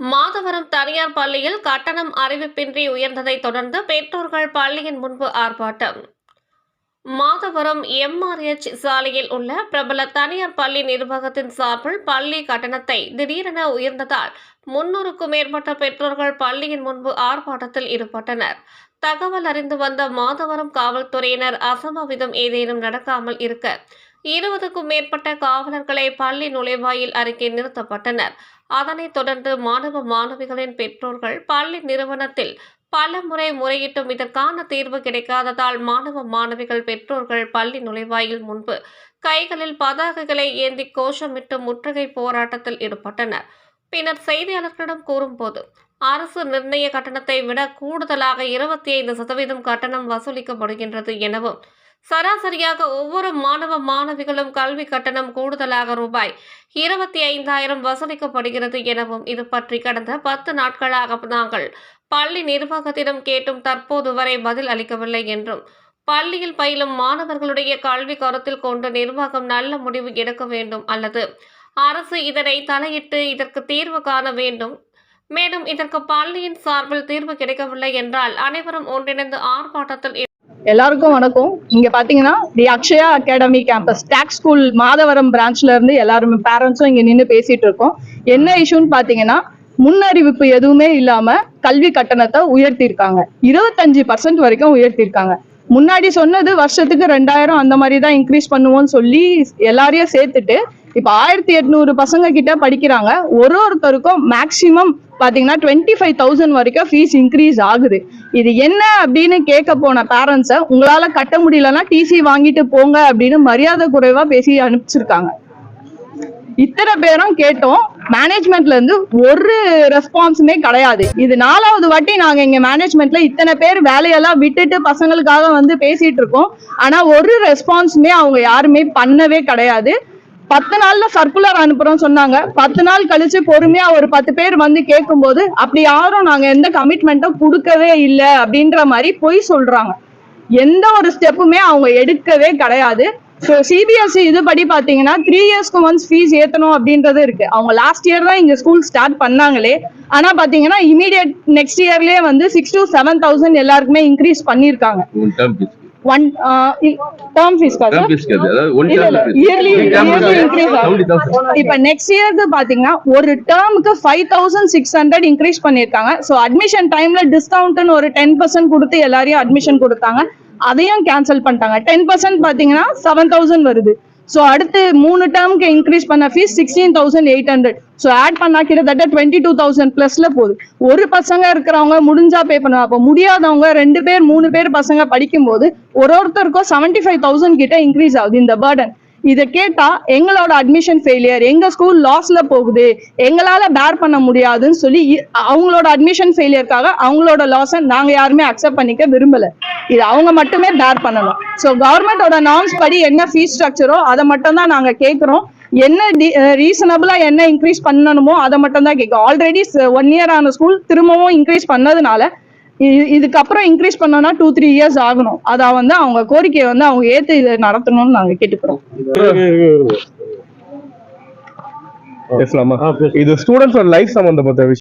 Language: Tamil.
மாதவரம் தனியார் பள்ளியில் கட்டணம் அறிவிப்பின்றி உயர்ந்ததை தொடர்ந்து பெற்றோர்கள் பள்ளியின் முன்பு ஆர்ப்பாட்டம். மாதவரம் எம்ஆர்எச் சாலையில் உள்ள பிரபல தனியார் பள்ளி நிர்வாகத்தின் சார்பில் பள்ளி கட்டணத்தை திடீரென உயர்ந்ததால் முன்னூறுக்கும் மேற்பட்ட பெற்றோர்கள் பள்ளியின் முன்பு ஆர்ப்பாட்டத்தில் ஈடுபட்டனர். தகவல் அறிந்து வந்த மாதவரம் காவல்துறையினர் அசம்பாவிதம் ஏதேனும் நடக்காமல் இருக்க இருபதுக்கும் மேற்பட்ட காவலர்களை பள்ளி நுழைவாயில் அருகே நிறுத்தப்பட்டனர். அதனைத் தொடர்ந்து மாணவ மாணவிகளின் பெற்றோர்கள் பள்ளி நிறுவனத்தில் பல முறை முறையிட்டும் இதற்கான தீர்வு கிடைக்காததால் மாணவ மாணவிகள் பெற்றோர்கள் பள்ளி நுழைவாயில் முன்பு கைகளில் பதாகைகளை ஏந்தி கோஷமிட்டு முற்றுகை போராட்டத்தில் ஈடுபட்டனர். பின்னர் செய்தியாளர்களிடம் கூறும்போது அரசு நிர்ணய கட்டணத்தை விட கூடுதலாக இருபத்தி ஐந்து சதவீதம் கட்டணம் வசூலிக்கப்படுகின்றது எனவும் சராசரியாக ஒவ்வொரு மாணவ மாணவிகளும் கல்வி கட்டணம் கூடுதலாக ரூபாய் இருபத்தி ஐந்தாயிரம் வசூலிக்கப்படுகிறது எனவும் இது பற்றி கடந்த பத்து நாட்களாக நாங்கள் பள்ளி நிர்வாகத்திடம் கேட்டும் தற்போது வரை பதில் அளிக்கவில்லை என்றும் பள்ளியில் பயிலும் மாணவர்களுடைய கல்வி கருத்தில் கொண்டு நிர்வாகம் நல்ல முடிவு எடுக்க வேண்டும் அல்லது அரசு இதனை தலையிட்டு இதற்கு தீர்வு காண வேண்டும். மேலும் இதற்கு பள்ளியின் சார்பில் தீர்வு கிடைக்கவில்லை என்றால் அனைவரும் ஒன்றிணைந்து ஆர்ப்பாட்டத்தில் எல்லாருக்கும் வணக்கம். இங்க பாத்தீங்கன்னா தி அக்ஷயா அகாடமி கேம்பஸ் டேக்ஸ் ஸ்கூல் மாதவரம் பிரான்ச்ல இருந்து எல்லாருமே பேரண்ட்ஸும் இங்க நின்று பேசிட்டு இருக்கோம். என்ன இஷ்யூன்னு பாத்தீங்கன்னா முன்னறிவிப்பு எதுவுமே இல்லாம கல்வி கட்டணத்தை உயர்த்தியிருக்காங்க. இருபத்தஞ்சு பர்சன்ட் வரைக்கும் உயர்த்தியிருக்காங்க. முன்னாடி சொன்னது வருஷத்துக்கு ரெண்டாயிரம் அந்த மாதிரி தான் இன்க்ரீஸ் பண்ணுவோம்னு சொல்லி எல்லாரையும் சேர்த்துட்டு இப்ப ஆயிரத்தி எட்நூறு பசங்க கிட்ட படிக்கிறாங்க. ஒரு ஒருத்தருக்கும் மேக்சிமம் பாத்தீங்கன்னா டுவெண்ட்டி ஃபைவ் தௌசண்ட் வரைக்கும் ஃபீஸ் இன்க்ரீஸ் ஆகுது. இது என்ன அப்படின்னு கேட்க போன பேரண்ட்ஸை உங்களால கட்ட முடியலன்னா டிசி வாங்கிட்டு போங்க அப்படின்னு மரியாதை குறைவா பேசி அனுப்பிச்சிருக்காங்க. இத்தனை பேரும் கேட்டோம். மேனேஜ்மெண்ட்ல இருந்து ஒரு ரெஸ்பான்ஸுமே கிடையாது. இது நாலாவது வாட்டி நாங்க இங்க மேனேஜ்மெண்ட்ல இத்தனை பேர் வேலையெல்லாம் விட்டுட்டு பசங்களுக்காக வந்து பேசிட்டு இருக்கோம். ஆனா ஒரு ரெஸ்பான்ஸுமே அவங்க யாருமே பண்ணவே கிடையாது. பத்து நாள்ல சர்க்குலர் அனுப்புறோம் சொன்னாங்க. பத்து நாள் கழிச்சு பொறுமையா ஒரு பத்து பேர் வந்து கேட்கும்போது அப்படி யாரும் நாங்க எந்த கமிட்மெண்ட்டும் கொடுக்கவே இல்லை அப்படின்ற மாதிரி பொய் சொல்றாங்க. எந்த ஒரு ஸ்டெப்புமே அவங்க எடுக்கவே கிடையாது. ஸோ சிபிஎஸ்சி இது படி பார்த்தீங்கன்னா த்ரீ இயர்ஸ்க்கு ஒன்ஸ் ஃபீஸ் ஏற்றணும் அப்படின்றது இருக்கு. அவங்க லாஸ்ட் இயர் தான் இங்க ஸ்கூல் ஸ்டார்ட் பண்ணாங்களே. ஆனா பாத்தீங்கன்னா இமீடியட் நெக்ஸ்ட் இயர்லயே வந்து சிக்ஸ் டு செவன் தௌசண்ட் எல்லாருக்குமே இன்க்ரீஸ் பண்ணிருக்காங்க. One term fees. Yearly yearly. Increase ஆகும். 70,000. இப்ப நெக்ஸ்ட் இயர்க்கு பாத்தீங்கன்னா ஒரு டேர்முக்கு five thousand six hundred increase பண்ணிருக்காங்க ஸோ அட்மிஷன் டைம்ல டிஸ்கவுண்ட்னு ஒரு டென் பர்சன்ட் கொடுத்து எல்லாரையும் அட்மிஷன் கொடுத்தாங்க. அதையும் கேன்சல் பண்ணிட்டாங்க. டென் பர்சன்ட் பாத்தீங்கன்னா செவன் தௌசண்ட் வருது. ஸோ அடுத்து மூணு டேர்முக்கு இன்க்ரீஸ் பண்ண fees sixteen thousand eight hundred so add பண்ணா கிட்டத்தட்ட டுவெண்ட்டி டூ தௌசண்ட் பிளஸ்ல போகுது. ஒரு பசங்க இருக்கிறவங்க முடிஞ்சா பே பண்ணுவாங்க. அப்போ முடியாதவங்க ரெண்டு பேர் மூணு பேர் பசங்க படிக்கும்போது ஒரு ஒருத்தருக்கும் செவன்டி ஃபைவ் தௌசண்ட் கிட்ட இன்க்ரீஸ் ஆகுது இந்த பேர்டன் இதை கேட்டா எங்களோட அட்மிஷன் ஃபெயிலியர் எங்க ஸ்கூல் லாஸ்ல போகுது எங்களால பேர் பண்ண முடியாதுன்னு சொல்லி அவங்களோட அட்மிஷன் ஃபெயிலியருக்காக அவங்களோட லாஸை நாங்க யாருமே அக்செப்ட் பண்ணிக்க விரும்பல. இது அவங்க மட்டுமே பேர் பண்ணணும். ஸோ கவர்மெண்டோட நார்ம்ஸ் படி என்ன ஃபீஸ் ஸ்ட்ரக்சரோ அதை மட்டும் தான் நாங்க கேட்குறோம் என்ன ரீசனபிளா என்ன இன்க்ரீஸ் பண்ணணுமோ அதை மட்டும் தான் கேட்கும் ஆல்ரெடி ஒன் இயர் ஆன ஸ்கூல் திரும்பவும் இன்க்ரீஸ் பண்ணதுனால இதுக்கப்புறம் இன்க்ரீஸ் பண்ணோம்னா டூ த்ரீ இயர்ஸ் ஆகணும். அதை வந்து அவங்க கோரிக்கையை வந்து அவங்க ஏத்து இதை நடத்தணும்னு நாங்க கேட்டுக்கிறோம். பேசலாமா? இது ஸ்டூடெண்ட்ஸோட லைஃப் சம்பந்தப்பட்ட விஷயம்.